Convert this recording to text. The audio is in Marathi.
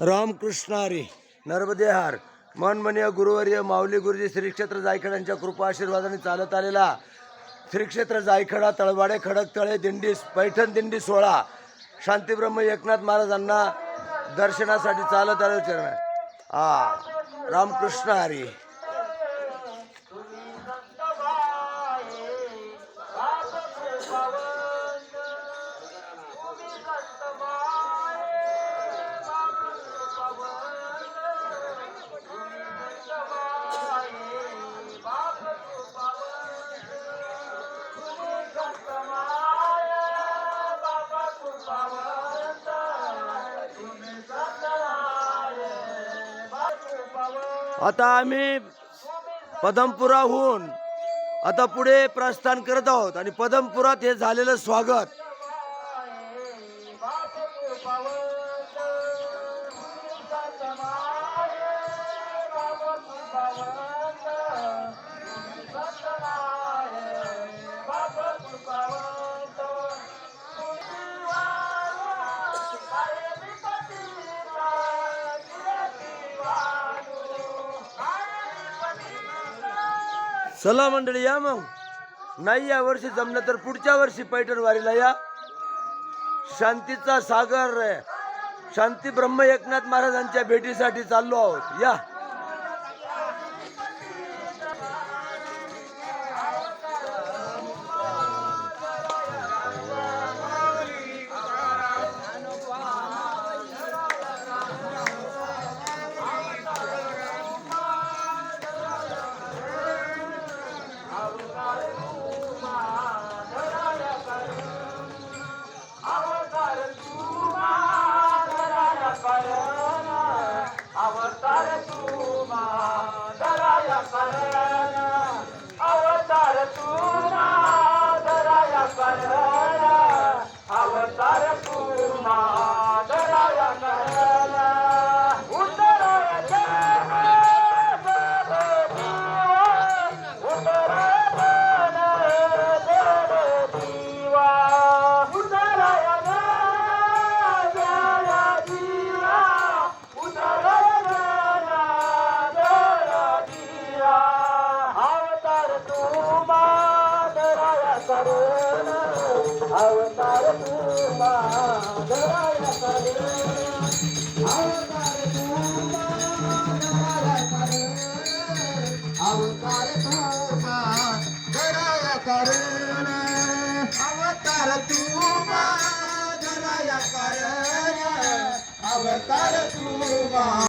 रामकृष्णारी नर्मदेहार मनमनीय गुरुवर्य माऊली गुरुजी श्री क्षेत्र जायखडांच्या कृपा आशीर्वादाने चालत आलेला श्री क्षेत्र जायखडा तळवाडे खडक तळे दिंडी पैठण दिंडी सोळा शांतीब्रह्म एकनाथ महाराजांना दर्शनासाठी चालत आले चरण हा रामकृष्ण हरी आता आम्ही पदमपुराहून आता पुढे प्रस्थान करत आहोत आणि पदमपुरात हे झालेलं स्वागत. चला मंडळी या मग. नाही या वर्षी जमलं तर पुढच्या वर्षी पैठण वारीला या. शांतीचा सागर शांती ब्रह्म एकनाथ महाराजांच्या भेटीसाठी चाललो आहोत. या. तू ना दराया पर अवतार तुमा दराया करण अवतार तुमा दराया करण अवतार तुमा